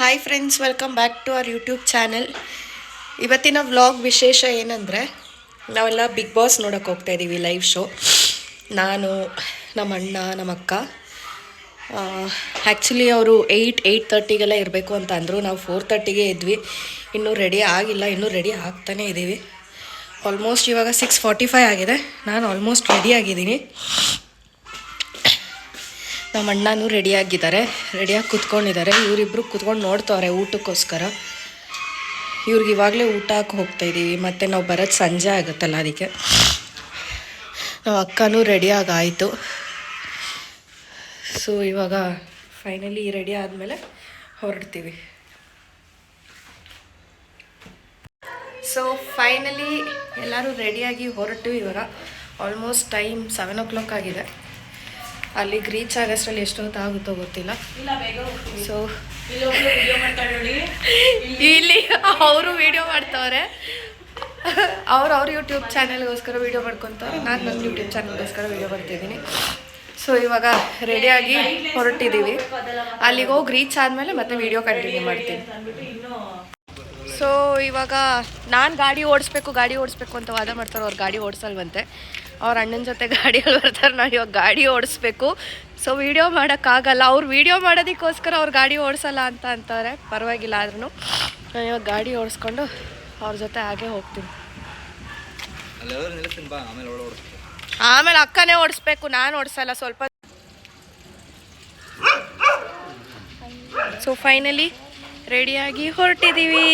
Hi friends welcome back to our YouTube channel ಇವತ್ತಿನ vlog ವಿಶೇಷ ಏನಂದರೆ, ನಾವೆಲ್ಲ ಬಿಗ್ ಬಾಸ್ ನೋಡೋಕೆ ಹೋಗ್ತಾ ಇದ್ದೀವಿ ಲೈವ್ ಶೋ ನಾನು, ನಮ್ಮ ಅಣ್ಣ, ನಮ್ಮ ಅಕ್ಕ. ಆ್ಯಕ್ಚುಲಿ ಅವರು ಏಯ್ಟ್ ಏಯ್ಟ್ ತರ್ಟಿಗೆಲ್ಲ ಇರಬೇಕು ಅಂತ ಅಂದರು. ನಾವು ಫೋರ್ ತರ್ಟಿಗೆ ಇದ್ವಿ. ಇನ್ನೂ ರೆಡಿ ಆಗಿಲ್ಲ, ಇನ್ನೂ ರೆಡಿ ಆಗ್ತಾನೇ ಇದ್ದೀವಿ ಆಲ್ಮೋಸ್ಟ್ ಇವಾಗ ಸಿಕ್ಸ್ ಫಾರ್ಟಿ ಫೈವ್ ಆಗಿದೆ. ನಾನು ಆಲ್ಮೋಸ್ಟ್ ರೆಡಿ ಆಗಿದ್ದೀನಿ. ನಮ್ಮ ಅಣ್ಣನೂ ರೆಡಿಯಾಗಿದ್ದಾರೆ. ರೆಡಿಯಾಗಿ ಕುತ್ಕೊಂಡಿದ್ದಾರೆ. ಇವರಿಬ್ಬರು ಕುತ್ಕೊಂಡು ನೋಡ್ತವ್ರೆ ಊಟಕ್ಕೋಸ್ಕರ. ಇವ್ರಿಗೆ ಇವಾಗಲೇ ಊಟ ಹಾಕಿ ಹೋಗ್ತಾ ಇದ್ದೀವಿ ಮತ್ತು ನಾವು ಬರೋದು ಸಂಜೆ ಆಗುತ್ತಲ್ಲ ಅದಕ್ಕೆ. ನಾವು ಅಕ್ಕನೂ ರೆಡಿಯಾಗಿ ಆಯಿತು. ಸೊ ಇವಾಗ ಫೈನಲಿ ರೆಡಿ ಆದಮೇಲೆ ಹೊರಡ್ತೀವಿ. ಸೊ ಫೈನಲಿ ಎಲ್ಲರೂ ರೆಡಿಯಾಗಿ ಹೊರಟು ಇವಾಗ. Almost time seven o'clock ಆಗಿದೆ. ಅಲ್ಲಿಗೆ ರೀಚ್ ಆಗೋಷ್ಟರಲ್ಲಿ ಆಗುತ್ತೋ ಗೊತ್ತಿಲ್ಲ. ಸೊ ಇಲ್ಲಿ ಅವರು ವಿಡಿಯೋ ಮಾಡ್ತವ್ರೆ. ಅವ್ರು ಅವ್ರ ಯೂಟ್ಯೂಬ್ ಚಾನಲ್ಗೋಸ್ಕರ ವಿಡಿಯೋ ಮಾಡ್ಕೊತಾರೆ ನಾನು ನನ್ನ ಯೂಟ್ಯೂಬ್ ಚಾನಲ್ಗೋಸ್ಕರ ವಿಡಿಯೋ ಮಾಡ್ತಿದ್ದೀನಿ. ಸೊ ಇವಾಗ ರೆಡಿಯಾಗಿ ಹೊರಟಿದ್ದೀವಿ ಅಲ್ಲಿಗೆ ಹೋಗಿ ರೀಚ್ ಆದಮೇಲೆ ಮತ್ತೆ ವಿಡಿಯೋ ಕಂಟಿನ್ಯೂ ಮಾಡ್ತೀನಿ. ಸೊ ಇವಾಗ ನಾನು ಗಾಡಿ ಓಡಿಸ್ಬೇಕು ಗಾಡಿ ಓಡಿಸ್ಬೇಕು ಅಂತ ವಾದ ಮಾಡ್ತಾರೆ ಅವ್ರು ಗಾಡಿ ಓಡಿಸಲ್ವಂತೆ. ಅವ್ರ ಅಣ್ಣನ ಜೊತೆ ಗಾಡಿಯಲ್ಲಿ ಬರ್ತಾರೆ ನಾನು ಇವಾಗ ಗಾಡಿ ಓಡಿಸ್ಬೇಕು ಸೊ ವಿಡಿಯೋ ಮಾಡೋಕ್ಕಾಗಲ್ಲ ಅವ್ರು ವಿಡಿಯೋ ಮಾಡೋದಕ್ಕೋಸ್ಕರ ಅವ್ರು ಗಾಡಿ ಓಡಿಸಲ್ಲ ಅಂತ ಅಂತಾರೆ ಪರವಾಗಿಲ್ಲ ಆದ್ರೂ ನಾನು ಇವಾಗ ಗಾಡಿ ಓಡಿಸ್ಕೊಂಡು ಅವ್ರ ಜೊತೆ ಹಾಗೆ ಹೋಗ್ತೀನಿ ಆಮೇಲೆ ಅಕ್ಕನೇ ಓಡಿಸ್ಬೇಕು ನಾನು ಓಡಿಸಲ್ಲ ಸ್ವಲ್ಪ ಸೊ ಫೈನಲಿ ರೆಡಿಯಾಗಿ ಹೊರಟಿದ್ದೀವಿ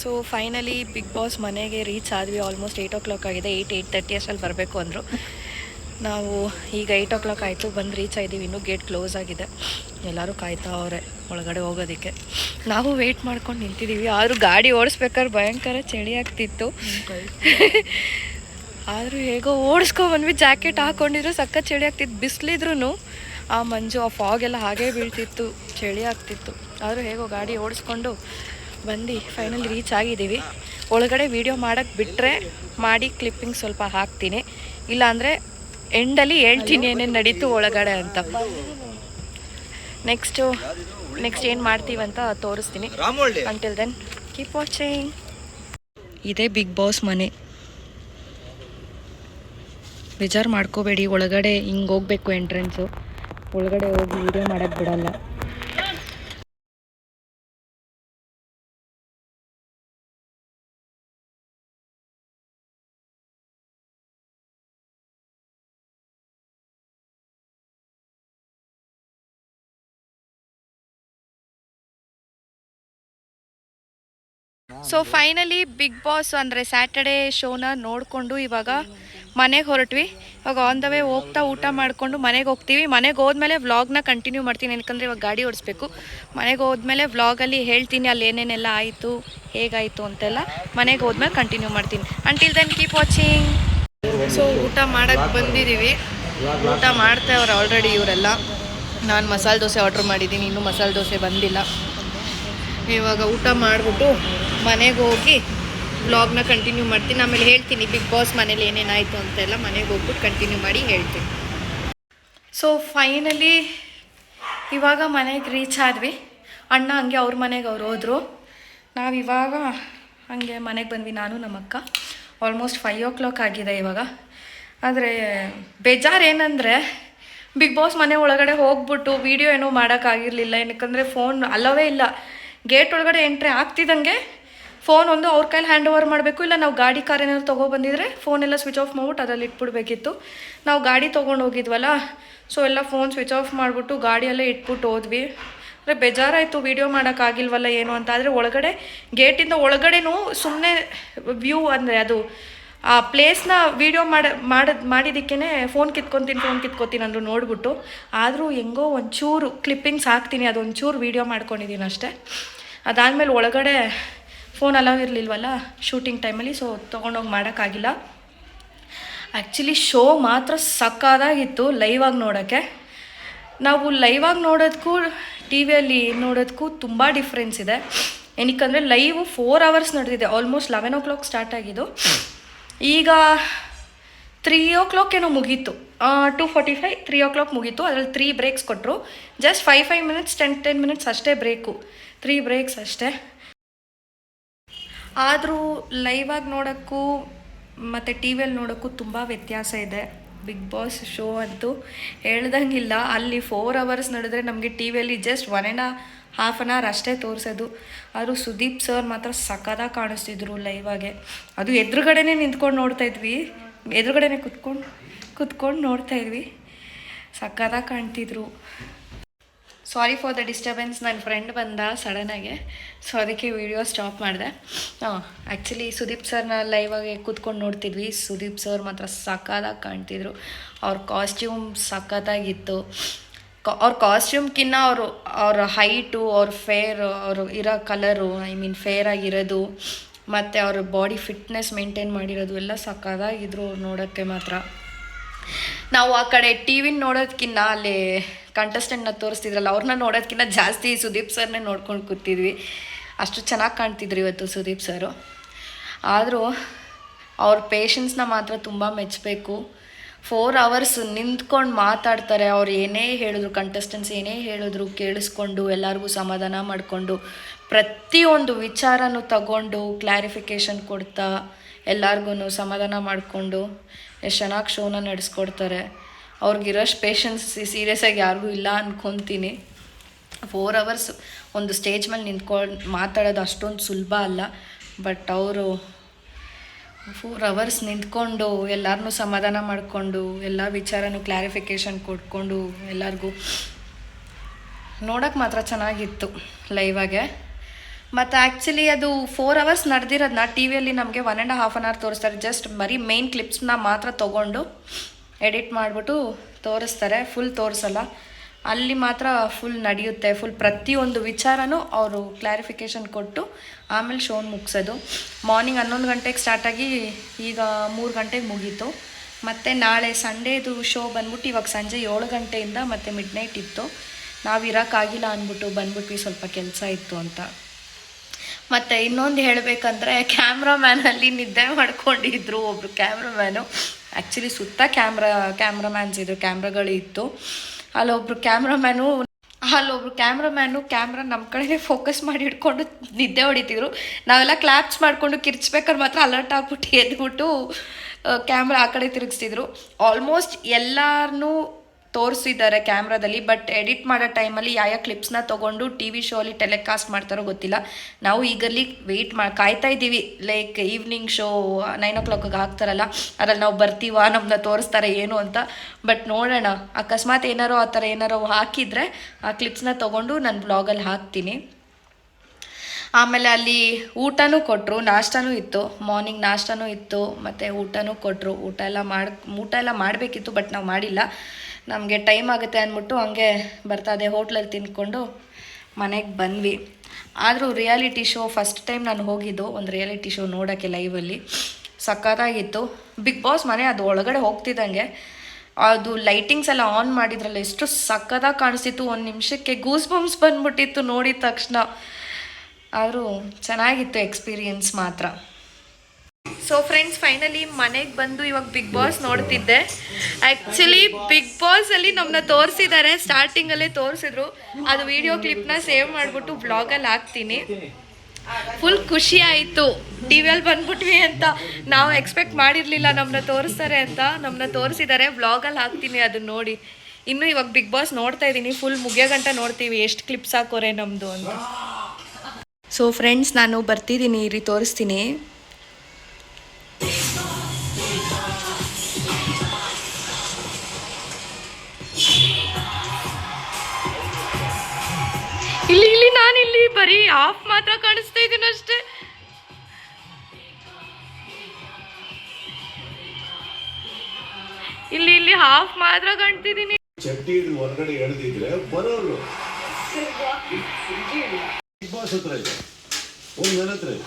ಸೊ ಫೈನಲಿ ಬಿಗ್ ಬಾಸ್ ಮನೆಗೆ ರೀಚ್ ಆದ್ವಿ. ಆಲ್ಮೋಸ್ಟ್ ಏಯ್ಟ್ ಓ ಕ್ಲಾಕ್ ಆಗಿದೆ. ಏಯ್ಟ್ ಏಯ್ಟ್ ತರ್ಟಿ ಅಷ್ಟಲ್ಲಿ ಬರಬೇಕು ಅಂದರು. ನಾವು ಈಗ ಏಯ್ಟ್ ಓ ಕ್ಲಾಕ್ ಆಯಿತು. ಬಂದು ರೀಚ್ ಆಗಿದ್ದೀವಿ. ಇನ್ನೂ ಗೇಟ್ ಕ್ಲೋಸ್ ಆಗಿದೆ. ಎಲ್ಲರೂ ಕಾಯ್ತಾ ಅವರೇ ಒಳಗಡೆ ಹೋಗೋದಕ್ಕೆ. ನಾವು ವೆಯ್ಟ್ ಮಾಡ್ಕೊಂಡು ನಿಂತಿದ್ದೀವಿ. ಆದರೂ ಗಾಡಿ ಓಡಿಸ್ಬೇಕಾದ್ರೆ ಭಯಂಕರ ಚಳಿ ಆಗ್ತಿತ್ತು. ಆದರೂ ಹೇಗೋ ಓಡಿಸ್ಕೊಂಬಂದ್ವಿ ಜಾಕೆಟ್ ಹಾಕ್ಕೊಂಡಿದ್ರು ಸಕ್ಕ ಚಳಿ ಆಗ್ತಿತ್ತು. ಬಿಸಿಲಿದ್ರು ಆ ಮಂಜು ಆ ಫಾಗ್ ಎಲ್ಲ ಹಾಗೇ ಬೀಳ್ತಿತ್ತು. ಚಳಿ ಆಗ್ತಿತ್ತು. ಆದರೂ ಹೇಗೋ ಗಾಡಿ ಓಡಿಸ್ಕೊಂಡು ಬಂದು ಫೈನಲ್ ರೀಚ್ ಆಗಿದ್ದೀವಿ. ಒಳಗಡೆ ವೀಡಿಯೋ ಮಾಡೋಕ್ಕೆ ಬಿಟ್ಟರೆ ಮಾಡಿ ಕ್ಲಿಪ್ಪಿಂಗ್ ಸ್ವಲ್ಪ ಹಾಕ್ತೀನಿ. ಇಲ್ಲಾಂದರೆ ಎಂಡಲ್ಲಿ ಹೇಳ್ತೀನಿ ಏನೇನು ನಡೀತು ಒಳಗಡೆ ಅಂತ. ನೆಕ್ಸ್ಟು ನೆಕ್ಸ್ಟ್ ಏನು ಮಾಡ್ತೀವಿ ಅಂತ ತೋರಿಸ್ತೀನಿ. ಅಂಟಿಲ್ ದೆನ್ ಕೀಪ್ ವಾಚಿಂಗ್ ಇದೇ ಬಿಗ್ ಬಾಸ್ ಮನೆ. ಬೇಜಾರು ಮಾಡ್ಕೋಬೇಡಿ ಒಳಗಡೆ ಹಿಂಗೆ ಹೋಗ್ಬೇಕು ಎಂಟ್ರೆನ್ಸು ಒಳಗಡೆ ಹೋಗಿ ವೀಡಿಯೋ ಮಾಡೋಕ್ಕೆ ಬಿಡಲ್ಲ. ಸೊ ಫೈನಲಿ ಬಿಗ್ ಬಾಸ್ ಅಂದರೆ ಸ್ಯಾಟರ್ಡೇ ಶೋನ ನೋಡಿಕೊಂಡು ಇವಾಗ ಮನೆಗೆ ಹೊರಟ್ವಿ. ಇವಾಗ ಆನ್ ದ ವೇ ಹೋಗ್ತಾ ಊಟ ಮಾಡಿಕೊಂಡು ಮನೆಗೆ ಹೋಗ್ತೀವಿ. ಮನೆಗೆ ಹೋದ್ಮೇಲೆ ವ್ಲಾಗ್ನ ಕಂಟಿನ್ಯೂ ಮಾಡ್ತೀನಿ. ಯಾಕಂದರೆ ಇವಾಗ ಗಾಡಿ ಓಡಿಸ್ಬೇಕು. ಮನೆಗೆ ಹೋದ್ಮೇಲೆ ವ್ಲಾಗಲ್ಲಿ ಹೇಳ್ತೀನಿ ಅಲ್ಲಿ ಏನೇನೆಲ್ಲ ಆಯಿತು, ಹೇಗಾಯಿತು ಅಂತೆಲ್ಲ ಮನೆಗೆ ಹೋದ್ಮೇಲೆ ಕಂಟಿನ್ಯೂ ಮಾಡ್ತೀನಿ. Until then keep watching so ಊಟ ಮಾಡೋಕ್ಕೆ ಬಂದಿದ್ದೀವಿ ಊಟ ಮಾಡ್ತಾವ್ರೆ ಆಲ್ರೆಡಿ ಇವರೆಲ್ಲ. ನಾನು ಮಸಾಲೆ ದೋಸೆ ಆರ್ಡ್ರ್ ಮಾಡಿದ್ದೀನಿ. ಇನ್ನೂ ಮಸಾಲೆ ದೋಸೆ ಬಂದಿಲ್ಲ. ಇವಾಗ ಊಟ ಮಾಡಿಬಿಟ್ಟು ಮನೆಗೆ ಹೋಗಿ ಬ್ಲಾಗ್ನ ಕಂಟಿನ್ಯೂ ಮಾಡ್ತೀನಿ. ಆಮೇಲೆ ಹೇಳ್ತೀನಿ ಬಿಗ್ ಬಾಸ್ ಮನೇಲಿ ಏನೇನಾಯಿತು ಅಂತೆಲ್ಲ ಮನೆಗೆ ಹೋಗ್ಬಿಟ್ಟು ಕಂಟಿನ್ಯೂ ಮಾಡಿ ಹೇಳ್ತೀನಿ. ಸೊ ಫೈನಲಿ ಇವಾಗ ಮನೆಗೆ ರೀಚ್ ಆದ್ವಿ. ಅಣ್ಣ ಹಂಗೆ ಅವ್ರ ಮನೆಗೆ ಅವ್ರು ಹೋದರು. ನಾವು ಇವಾಗ ಹಂಗೆ ಮನೆಗೆ ಬಂದ್ವಿ, ನಾನು ನಮ್ಮ ಅಕ್ಕ ಆಲ್ಮೋಸ್ಟ್ ಫೈವ್ ಓ ಕ್ಲಾಕ್ ಆಗಿದೆ ಇವಾಗ. ಆದರೆ ಬೇಜಾರು ಏನಂದರೆ ಬಿಗ್ ಬಾಸ್ ಮನೆ ಒಳಗಡೆ ಹೋಗ್ಬಿಟ್ಟು ವೀಡಿಯೋ ಏನೂ ಮಾಡೋಕ್ಕಾಗಿರಲಿಲ್ಲ ಏನಕ್ಕಂದರೆ ಫೋನ್ ಅಲ್ಲವೇ ಇಲ್ಲ. ಗೇಟ್ ಒಳಗಡೆ ಎಂಟ್ರಿ ಆಗ್ತಿದ್ದಂಗೆ ಫೋನ್ ಒಂದು ಅವ್ರ ಕೈಲಿ ಹ್ಯಾಂಡ್ ಓವರ್ ಮಾಡಬೇಕು, ಇಲ್ಲ ನಾವು ಗಾಡಿ ಕಾರ್ ಏನಾದ್ರು ತೊಗೊಬಂದಿದ್ರೆ ಫೋನ್ ಎಲ್ಲ ಸ್ವಿಚ್ ಆಫ್ ಮಾಡ್ಬಿಟ್ಟು ಅದರಲ್ಲಿ ಇಟ್ಬಿಡ್ಬೇಕಿತ್ತು. ನಾವು ಗಾಡಿ ತೊಗೊಂಡು ಹೋಗಿದ್ವಲ್ಲ ಸೊ ಎಲ್ಲ ಫೋನ್ ಸ್ವಿಚ್ ಆಫ್ ಮಾಡಿಬಿಟ್ಟು ಗಾಡಿಯಲ್ಲೇ ಇಟ್ಬಿಟ್ಟು ಹೋದ್ವಿ. ಅಂದರೆ ಬೇಜಾರಾಯಿತು ವೀಡಿಯೋ ಮಾಡೋಕ್ಕಾಗಿಲ್ವಲ್ಲ ಏನು ಅಂತ, ಆದರೆ ಒಳಗಡೆ ಗೇಟಿಂದ ಒಳಗಡೆನೂ ಸುಮ್ಮನೆ ವ್ಯೂ ಅಂದರೆ ಅದು, ಆ ಪ್ಲೇಸ್ನ ವೀಡಿಯೋ ಮಾಡಿ ಮಾಡೋದು ಮಾಡಿದ್ದಕ್ಕೇ ಫೋನ್ ಕಿತ್ಕೊತೀನಿ ಫೋನ್ ಕಿತ್ಕೊತೀನಿ ಅಂದರು ನೋಡ್ಬಿಟ್ಟು, ಆದರೂ ಹೆಂಗೋ ಒಂಚೂರು ಕ್ಲಿಪ್ಪಿಂಗ್ಸ್ ಹಾಕ್ತೀನಿ, ಅದೊಂಚೂರು ವೀಡಿಯೋ ಮಾಡ್ಕೊಂಡಿದ್ದೀನಿ ಅಷ್ಟೇ ಅದಾದಮೇಲೆ ಒಳಗಡೆ ಫೋನ್ ಅಲೌ ಇರಲಿಲ್ವಲ್ಲ? ಶೂಟಿಂಗ್ ಟೈಮಲ್ಲಿ ಸೊ ತೊಗೊಂಡೋಗಿ ಮಾಡೋಕ್ಕಾಗಿಲ್ಲ. ಆ್ಯಕ್ಚುಲಿ ಶೋ ಮಾತ್ರ ಸಕ್ಕದಾಗಿತ್ತು ಲೈವಾಗಿ ನೋಡೋಕ್ಕೆ. ನಾವು ಲೈವಾಗಿ ನೋಡೋದಕ್ಕೂ ಟಿ ವಿಯಲ್ಲಿ ನೋಡೋದಕ್ಕೂ ತುಂಬ ಡಿಫ್ರೆನ್ಸ್ ಇದೆ. ಏನಕ್ಕಂದರೆ ಲೈವ್ ಫೋರ್ ಅವರ್ಸ್ ನಡೆದಿದೆ. Almost eleven o'clock start ಆಗಿದ್ದು. ಈಗ ತ್ರೀ ಓ ಕ್ಲಾಕ್ ಏನೋ ಮುಗೀತು. Two forty five three o'clock ಮುಗೀತು. ಅದರಲ್ಲಿ ತ್ರೀ ಬ್ರೇಕ್ಸ್ ಕೊಟ್ಟರು just five five minutes ten ten minutes ಅಷ್ಟೇ ಬ್ರೇಕು ತ್ರೀ ಬ್ರೇಕ್ಸ್ ಅಷ್ಟೇ. ಆದರೂ ಲೈವಾಗಿ ನೋಡೋಕ್ಕೂ ಮತ್ತು ಟಿ ವಿಯಲ್ಲಿ ನೋಡೋಕ್ಕೂ ತುಂಬ ವ್ಯತ್ಯಾಸ ಇದೆ. ಬಿಗ್ ಬಾಸ್ ಶೋ ಅಂತೂ ಹೇಳ್ದಂಗಿಲ್ಲ. ಅಲ್ಲಿ ಫೋರ್ ಅವರ್ಸ್ ನಡೆದ್ರೆ ನಮಗೆ ಟಿ ವಿಯಲ್ಲಿ just one and half an hour ಅಷ್ಟೇ ತೋರಿಸೋದು. ಆದರೂ ಸುದೀಪ್ ಸರ್ ಮಾತ್ರ ಸಖತ್ತಾಗಿ ಕಾಣಿಸ್ತಿದ್ರು ಲೈವಾಗೆ ಅದು ಎದುರುಗಡೆನೇ ನಿಂತ್ಕೊಂಡು ನೋಡ್ತಾ ಇದ್ವಿ. ಎದುರುಗಡೆನೇ ಕುತ್ಕೊಂಡು ಕುತ್ಕೊಂಡು ನೋಡ್ತಾ ಇದ್ವಿ. ಸಖತ್ತಾಗಿ ಕಾಣ್ತಿದ್ರು. ಸಾರಿ ಫಾರ್ ದ ಡಿಸ್ಟರ್ಬೆನ್ಸ್ ನನ್ನ ಫ್ರೆಂಡ್ ಬಂದ ಸಡನ್ನಾಗೆ ಸೊ ಅದಕ್ಕೆ ವಿಡಿಯೋ ಸ್ಟಾಪ್ ಮಾಡಿದೆ. ಹಾಂ ಆ್ಯಕ್ಚುಲಿ ಸುದೀಪ್ ಸರ್ನ ಲೈವಾಗಿ ಕೂತ್ಕೊಂಡು ನೋಡ್ತಿದ್ವಿ. ಸುದೀಪ್ ಸರ್ ಮಾತ್ರ ಸಖತ್ತಾಗಿ ಕಾಣ್ತಿದ್ರು. ಅವ್ರ ಕಾಸ್ಟ್ಯೂಮ್ ಸಖತ್ತಾಗಿತ್ತು. ಅವ್ರ ಕಾಸ್ಟ್ಯೂಮ್ಕಿನ್ನ ಅವರು, ಅವ್ರ ಹೈಟು ಅವ್ರ ಫೇರ್ ಅವರು ಇರೋ ಕಲರು ಐ ಮೀನ್ ಫೇರ್ ಆಗಿರೋದು, ಮತ್ತು ಅವ್ರ ಬಾಡಿ ಫಿಟ್ನೆಸ್ ಮೇಂಟೈನ್ ಮಾಡಿರೋದು ಎಲ್ಲ ಸಖತ್ತಾಗಿದ್ರು ಅವ್ರು ನೋಡೋಕ್ಕೆ ಮಾತ್ರ. ನಾವು ಆ ಕಡೆ ಟಿ ವಿನ ನೋಡೋದಕ್ಕಿಂತ ಅಲ್ಲಿ ಕಂಟೆಸ್ಟೆಂಟ್ನ ತೋರಿಸ್ತಿದ್ರಲ್ಲ ಅವ್ರನ್ನ ನೋಡೋದಕ್ಕಿಂತ ಜಾಸ್ತಿ ಸುದೀಪ್ ಸರ್ನೇ ನೋಡ್ಕೊಂಡು ಕೂತಿದ್ವಿ. ಅಷ್ಟು ಚೆನ್ನಾಗಿ ಕಾಣ್ತಿದ್ರು ಇವತ್ತು ಸುದೀಪ್ ಸರು. ಆದರೂ ಅವ್ರ ಪೇಷನ್ಸ್ನ ಮಾತ್ರ ತುಂಬ ಮೆಚ್ಚಬೇಕು ಫೋರ್ ಅವರ್ಸ್ ನಿಂತ್ಕೊಂಡು ಮಾತಾಡ್ತಾರೆ, ಅವ್ರು ಏನೇ ಹೇಳಿದ್ರು ಕಂಟೆಸ್ಟೆಂಟ್ಸ್ ಏನೇ ಹೇಳಿದ್ರು ಕೇಳಿಸ್ಕೊಂಡು, ಎಲ್ಲರಿಗೂ ಸಮಾಧಾನ ಮಾಡಿಕೊಂಡು, ಪ್ರತಿಯೊಂದು ವಿಚಾರನೂ ತಗೊಂಡು ಕ್ಲಾರಿಫಿಕೇಷನ್ ಕೊಡ್ತಾ ಎಲ್ಲರಿಗೂ ಸಮಾಧಾನ ಮಾಡಿಕೊಂಡು, ಎಷ್ಟು ಚೆನ್ನಾಗಿ ಶೋನ ನಡೆಸ್ಕೊಡ್ತಾರೆ. ಅವ್ರಿಗಿರೋಷ್ಟು ಪೇಷನ್ಸ್ ಸೀರಿಯಸ್ ಆಗಿ ಯಾರಿಗೂ ಇಲ್ಲ ಅಂದ್ಕೊತೀನಿ ಫೋರ್ ಅವರ್ಸ್ ಒಂದು ಸ್ಟೇಜ್ ಮೇಲೆ ನಿಂತ್ಕೊಂಡು ಮಾತಾಡೋದು ಅಷ್ಟೊಂದು ಸುಲಭ ಅಲ್ಲ. ಬಟ್ ಅವರು ಫೋರ್ ಅವರ್ಸ್ ನಿಂತ್ಕೊಂಡು ಎಲ್ಲರನ್ನೂ ಸಮಾಧಾನ ಮಾಡಿಕೊಂಡು, ಎಲ್ಲ ವಿಚಾರನೂ ಕ್ಲಾರಿಫಿಕೇಷನ್ ಕೊಟ್ಕೊಂಡು ಎಲ್ಲರಿಗೂ ನೋಡೋಕ್ಕೆ ಮಾತ್ರ ಚೆನ್ನಾಗಿತ್ತು ಲೈವಾಗೆ ಮತ್ತು ಆ್ಯಕ್ಚುಲಿ ಅದು ಫೋರ್ ಅವರ್ಸ್ ನಡೆದಿರೋದನ್ನ ಟಿ ವಿಯಲ್ಲಿ ನಮಗೆ one and half an hour ತೋರಿಸ್ತಾರೆ. ಜಸ್ಟ್ ಬರೀ ಮೇನ್ ಕ್ಲಿಪ್ಸ್ನ ಮಾತ್ರ ತೊಗೊಂಡು ಎಡಿಟ್ ಮಾಡಿಬಿಟ್ಟು ತೋರಿಸ್ತಾರೆ ಫುಲ್ ತೋರಿಸಲ್ಲ. ಅಲ್ಲಿ ಮಾತ್ರ ಫುಲ್ ನಡೆಯುತ್ತೆ ಫುಲ್ ಪ್ರತಿಯೊಂದು ವಿಚಾರನೂ ಅವರು ಕ್ಲಾರಿಫಿಕೇಷನ್ ಕೊಟ್ಟು ಆಮೇಲೆ ಶೋನ್ ಮುಗಿಸೋದು. ಮಾರ್ನಿಂಗ್ ಹನ್ನೊಂದು ಗಂಟೆಗೆ ಸ್ಟಾರ್ಟಾಗಿ ಈಗ ಮೂರು ಗಂಟೆಗೆ ಮುಗೀತು. ಮತ್ತು ನಾಳೆ ಸಂಡೇದು ಶೋ ಬಂದ್ಬಿಟ್ಟು ಇವಾಗ ಸಂಜೆ ಏಳು ಗಂಟೆಯಿಂದ ಮತ್ತು ಮಿಡ್ ನೈಟ್ ಇತ್ತು. ನಾವು ಇರೋಕ್ಕಾಗಿಲ್ಲ ಅಂದ್ಬಿಟ್ಟು ಬಂದ್ಬಿಟ್ವಿ, ಸ್ವಲ್ಪ ಕೆಲಸ ಇತ್ತು ಅಂತ. ಮತ್ತು ಇನ್ನೊಂದು ಹೇಳಬೇಕಂದ್ರೆ ಕ್ಯಾಮ್ರಾಮ್ಯಾನಲ್ಲಿ ನಿದ್ದೆ ಮಾಡ್ಕೊಂಡಿದ್ರು ಒಬ್ಬರು ಕ್ಯಾಮ್ರಾಮ್ಯಾನು ಆ್ಯಕ್ಚುಲಿ ಸುತ್ತ ಕ್ಯಾಮ್ರಾ ಕ್ಯಾಮ್ರಾಮ್ಯಾನ್ಸ್ ಇದ್ರು ಕ್ಯಾಮ್ರಾಗಳು ಇತ್ತು. ಅಲ್ಲೊಬ್ರು ಕ್ಯಾಮ್ರಾಮ್ಯಾನು ಅಲ್ಲೊಬ್ರು ಕ್ಯಾಮ್ರಾಮ್ಯಾನು ಕ್ಯಾಮ್ರಾ ನಮ್ಮ ಕಡೆನೇ ಫೋಕಸ್ ಮಾಡಿ ಹಿಡ್ಕೊಂಡು ನಿದ್ದೆ ಹೊಡಿತಿದ್ರು. ನಾವೆಲ್ಲ ಕ್ಲಾಪ್ಸ್ ಮಾಡಿಕೊಂಡು ಕಿರ್ಚ್ಬೇಕಾದ್ರೆ ಮಾತ್ರ ಅಲರ್ಟ್ ಆಗ್ಬಿಟ್ಟು ಎದ್ಬಿಟ್ಟು ಕ್ಯಾಮ್ರಾ ಆ ಕಡೆ ತಿರುಗಿಸ್ತಿದ್ರು. ಆಲ್ಮೋಸ್ಟ್ ಎಲ್ಲಾರನ್ನೂ ತೋರಿಸಿದ್ದಾರೆ ಕ್ಯಾಮ್ರಾದಲ್ಲಿ ಬಟ್ ಎಡಿಟ್ ಮಾಡೋ ಟೈಮಲ್ಲಿ ಯಾವ ಯಾವ ಕ್ಲಿಪ್ಸ್ನ ತೊಗೊಂಡು ಟಿ ವಿ ಶೋ ಅಲ್ಲಿ ಟೆಲಿಕಾಸ್ಟ್ ಮಾಡ್ತಾರೋ ಗೊತ್ತಿಲ್ಲ. ನಾವು ಈಗಲ್ಲಿ ವೆಯ್ಟ್ ಮಾಡಿ ಕಾಯ್ತಾ ಇದ್ದೀವಿ. ಲೈಕ್ ಈವ್ನಿಂಗ್ ಶೋ ನೈನ್ ಓ ಕ್ಲಾಕಿಗೆ ಹಾಕ್ತಾರಲ್ಲ, ಅದ್ರಲ್ಲಿ ನಾವು ಬರ್ತೀವ ನಮ್ಮನ್ನ ತೋರಿಸ್ತಾರೆ ಏನು ಅಂತ. ಬಟ್ ನೋಡೋಣ, ಅಕಸ್ಮಾತ್ ಏನಾರೋ ಆ ಥರ ಏನಾರೋ ಹಾಕಿದರೆ ಆ ಕ್ಲಿಪ್ಸ್ನ ತೊಗೊಂಡು ನಾನು ಬ್ಲಾಗಲ್ಲಿ ಹಾಕ್ತೀನಿ. ಆಮೇಲೆ ಅಲ್ಲಿ ಊಟನೂ ಕೊಟ್ಟರು ನಾಷ್ಟನೂ ಇತ್ತು. ಮಾರ್ನಿಂಗ್ ನಾಷ್ಟನೂ ಇತ್ತು, ಮತ್ತು ಊಟನೂ ಕೊಟ್ಟರು ಊಟ ಎಲ್ಲ ಮಾಡಿ, ಊಟ ಎಲ್ಲ ಮಾಡಬೇಕಿತ್ತು ಬಟ್ ನಾವು ಮಾಡಿಲ್ಲ. ನಮಗೆ ಟೈಮ್ ಆಗುತ್ತೆ ಅಂದ್ಬಿಟ್ಟು ಹಂಗೆ ಬರ್ತಾದೆ ಹೋಟ್ಲಲ್ಲಿ ತಿಂದ್ಕೊಂಡು ಮನೆಗೆ ಬಂದ್ವಿ. ಆದರೂ ರಿಯಾಲಿಟಿ ಶೋ ಫಸ್ಟ್ ಟೈಮ್ ನಾನು ಹೋಗಿದ್ದು, ಒಂದು ರಿಯಾಲಿಟಿ ಶೋ ನೋಡೋಕ್ಕೆ ಲೈವಲ್ಲಿ ಸಕ್ಕತ್ತಾಗಿತ್ತು ಬಿಗ್ ಬಾಸ್ ಮನೆ ಅದು ಒಳಗಡೆ ಹೋಗ್ತಿದ್ದಂಗೆ. ಅದು ಲೈಟಿಂಗ್ಸ್ ಎಲ್ಲ ಆನ್ ಮಾಡಿದ್ರಲ್ಲ, ಎಷ್ಟು ಸಖತ್ತಾಗಿ ಕಾಣಿಸ್ತಿತ್ತು. ಒಂದು ನಿಮಿಷಕ್ಕೆ ಗೂಸ್ ಬಂಪ್ಸ್ ಬಂದ್ಬಿಟ್ಟಿತ್ತು ನೋಡಿದ ತಕ್ಷಣ. ಆದರೂ ಚೆನ್ನಾಗಿತ್ತು ಎಕ್ಸ್ಪೀರಿಯನ್ಸ್ ಮಾತ್ರ. ಸೊ ಫ್ರೆಂಡ್ಸ್ ಫೈನಲಿ ಮನೆಗೆ ಬಂದು ಇವಾಗ ಬಿಗ್ ಬಾಸ್ ನೋಡ್ತಿದ್ದೆ. ಆ್ಯಕ್ಚುಲಿ ಬಿಗ್ ಬಾಸಲ್ಲಿ ನಮ್ಮನ್ನ ತೋರಿಸಿದ್ದಾರೆ ಸ್ಟಾರ್ಟಿಂಗಲ್ಲೇ ತೋರಿಸಿದ್ರು. ಅದು ವಿಡಿಯೋ ಕ್ಲಿಪ್ನ ಸೇವ್ ಮಾಡಿಬಿಟ್ಟು ಬ್ಲಾಗಲ್ಲಿ ಹಾಕ್ತೀನಿ. ಫುಲ್ ಖುಷಿ ಆಯಿತು. ಟಿ ವಿಯಲ್ಲಿ ಬಂದ್ಬಿಟ್ವಿ ಅಂತ. ನಾವು ಎಕ್ಸ್ಪೆಕ್ಟ್ ಮಾಡಿರಲಿಲ್ಲ ನಮ್ಮನ್ನ ತೋರಿಸ್ತಾರೆ ಅಂತ. ನಮ್ಮನ್ನ ತೋರಿಸಿದ್ದಾರೆ ಬ್ಲಾಗಲ್ಲಿ ಹಾಕ್ತೀನಿ ಅದನ್ನ ನೋಡಿ. ಇನ್ನು ಇವಾಗ ಬಿಗ್ ಬಾಸ್ ನೋಡ್ತಾ ಇದ್ದೀನಿ ಫುಲ್ ಮುಗಿಯೋ ಗಂಟ ನೋಡ್ತೀವಿ. ಎಷ್ಟು ಕ್ಲಿಪ್ಸ್ ಹಾಕೋರೆ ನಮ್ಮದು ಅಂತ. ಸೊ ಫ್ರೆಂಡ್ಸ್ ನಾನು ಬರ್ತಿದ್ದೀನಿ ಇರಿ ತೋರಿಸ್ತೀನಿ. ಇಲ್ಲಿ ಆಫ್ ಮಾತ್ರ ಕಾಣಿಸ್ತಾ ಇದೀನಿ ಅಷ್ಟೇ. ಇಲ್ಲಿ ಇಲ್ಲಿ ಹಾಫ್ ಮಾತ್ರ ಕಾಣ್ತಿದೀನಿ. ಚಟ್ಟಿ ಹೊರಗಡೆ ಎಳೆದಿದ್ರೆ ಬರೋರು. ಬಿಗ್ ಬಾಸ್ ಹತ್ರ ಇದೆ. ಒಂದು ನನ್ನ ಹತ್ರ ಇದೆ.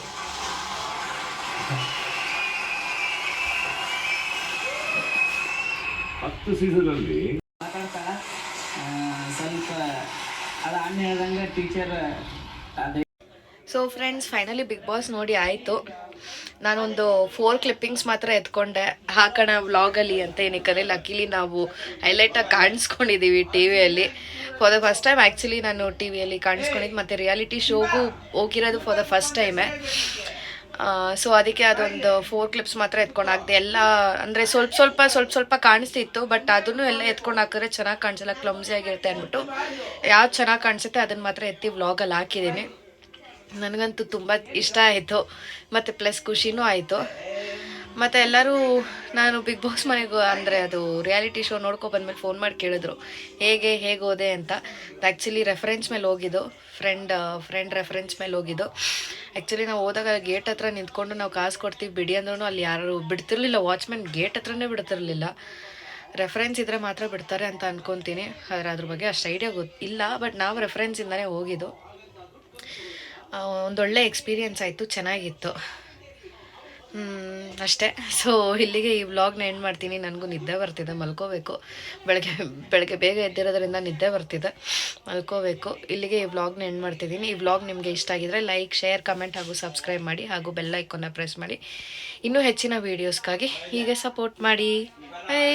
ಹತ್ತು ಸೀಸನ್ ಅಲ್ಲಿ ಮಾತಾಡ್ತಾಳ. ಸ್ವಲ್ಪ ಅದ ಅಣ್ಣ ಹೇಳ್ದಂಗೆ teacher so friends finally Bigg Boss ನೋಡಿ ಆಯಿತು. ನಾನೊಂದು ಫೋರ್ ಕ್ಲಿಪ್ಪಿಂಗ್ಸ್ ಮಾತ್ರ ಎತ್ಕೊಂಡೆ. ಹಾಕೋಣ ವ್ಲಾಗಲ್ಲಿ ಅಂತ ಏನಕ್ಕೆ ಲಕ್ಕಿಲಿ ನಾವು ಹೈಲೈಟಾಗಿ ಕಾಣಿಸ್ಕೊಂಡಿದ್ದೀವಿ ಟಿ ವಿಯಲ್ಲಿ for the first time actually ನಾನು ಟಿ ವಿಯಲ್ಲಿ ಕಾಣಿಸ್ಕೊಂಡಿದ್ದು, ಮತ್ತು ರಿಯಾಲಿಟಿ ಶೋಗೂ ಹೋಗಿರೋದು ಫಾರ್ ದ ಫಸ್ಟ್ ಟೈಮೇ ಸೊ ಅದಕ್ಕೆ ಅದೊಂದು ಫೋರ್ ಕ್ಲಿಪ್ಸ್ ಮಾತ್ರ ಎತ್ಕೊಂಡು ಹಾಕಿದೆ. ಎಲ್ಲ ಅಂದರೆ ಸ್ವಲ್ಪ ಸ್ವಲ್ಪ ಸ್ವಲ್ಪ ಸ್ವಲ್ಪ ಕಾಣಿಸ್ತಿತ್ತು ಬಟ್ ಅದನ್ನು ಎಲ್ಲ ಎತ್ಕೊಂಡು ಹಾಕಿದ್ರೆ ಚೆನ್ನಾಗಿ ಕಾಣಿಸಲ್ಲ ಕ್ಲಮ್ಸಿ ಆಗಿರುತ್ತೆ ಅಂದ್ಬಿಟ್ಟು ಯಾವ್ದು ಚೆನ್ನಾಗಿ ಕಾಣಿಸುತ್ತೆ ಅದನ್ನು ಮಾತ್ರ ಎತ್ತಿ ವ್ಲಾಗಲ್ಲಿ ಹಾಕಿದ್ದೀನಿ ನನಗಂತೂ ತುಂಬ ಇಷ್ಟ ಆಯಿತು. ಮತ್ತು ಪ್ಲಸ್ ಖುಷಿನೂ ಆಯಿತು. ಮತ್ತು ಎಲ್ಲರೂ, ನಾನು ಬಿಗ್ ಬಾಸ್ ಮನೆಗೆ ಅಂದರೆ ಅದು ರಿಯಾಲಿಟಿ ಶೋ ನೋಡ್ಕೊ ಬಂದ್ಮೇಲೆ ಫೋನ್ ಮಾಡಿ ಕೇಳಿದ್ರು. ಹೇಗೆ ಹೇಗೆ ಹೋದೆ ಅಂತ. ಆ್ಯಕ್ಚುಲಿ ರೆಫರೆನ್ಸ್ ಮೇಲೆ ಹೋಗಿದ್ದು. ಫ್ರೆಂಡ್ ಫ್ರೆಂಡ್ ರೆಫರೆನ್ಸ್ ಮೇಲೆ ಹೋಗಿದ್ದು. ಆ್ಯಕ್ಚುಲಿ ನಾವು ಹೋದಾಗ ಗೇಟ್ ಹತ್ರ ನಿಂತ್ಕೊಂಡು ನಾವು ಕಾಸು ಕೊಡ್ತೀವಿ. ಬಿಡಿ ಅಂದ್ರೂ ಅಲ್ಲಿ ಯಾರು ಬಿಡ್ತಿರ್ಲಿಲ್ಲ. ವಾಚ್ಮೆನ್ ಗೇಟ್ ಹತ್ರನೇ ಬಿಡ್ತಿರ್ಲಿಲ್ಲ. ರೆಫರೆನ್ಸ್ ಇದ್ದರೆ ಮಾತ್ರ ಬಿಡ್ತಾರೆ ಅಂತ ಅನ್ಕೊತೀನಿ. ಆದರೆ ಅದ್ರ ಬಗ್ಗೆ ಅಷ್ಟು ಐಡಿಯಾ ಗೊತ್ತಿಲ್ಲ ಬಟ್ ನಾವು ರೆಫರೆನ್ಸಿಂದನೇ ಹೋಗಿದ್ದು. ಆ, ಒಂದೊಳ್ಳೆ ಎಕ್ಸ್ಪೀರಿಯನ್ಸ್ ಆಯಿತು ಚೆನ್ನಾಗಿತ್ತು. ಅಷ್ಟೇ. ಸೊ ಇಲ್ಲಿಗೆ ಈ ವ್ಲಾಗ್ನ ಎಂಡ್ ಮಾಡ್ತೀನಿ. ನನಗೂ ನಿದ್ದೆ ಬರ್ತಿದೆ, ಮಲ್ಕೋಬೇಕು. ಬೆಳಗ್ಗೆ ಬೆಳಗ್ಗೆ ಬೇಗ ಎದ್ದಿರೋದ್ರಿಂದ ನಿದ್ದೆ ಬರ್ತಿದೆ. ಮಲ್ಕೋಬೇಕು. ಇಲ್ಲಿಗೆ ಈ ವ್ಲಾಗ್ನ ಎಂಡ್ ಮಾಡ್ತಿದ್ದೀನಿ. ಈ ವ್ಲಾಗ್ ನಿಮಗೆ ಇಷ್ಟ ಆಗಿದ್ರೆ ಲೈಕ್ ಶೇರ್ ಕಮೆಂಟ್ ಹಾಗೂ ಸಬ್ಸ್ಕ್ರೈಬ್ ಮಾಡಿ ಹಾಗೂ ಬೆಲ್ ಐಕೋನ ಪ್ರೆಸ್ ಮಾಡಿ. ಇನ್ನೂ ಹೆಚ್ಚಿನ ವೀಡಿಯೋಸ್ಗಾಗಿ ಹೀಗೆ ಸಪೋರ್ಟ್ ಮಾಡಿ. ಬೈ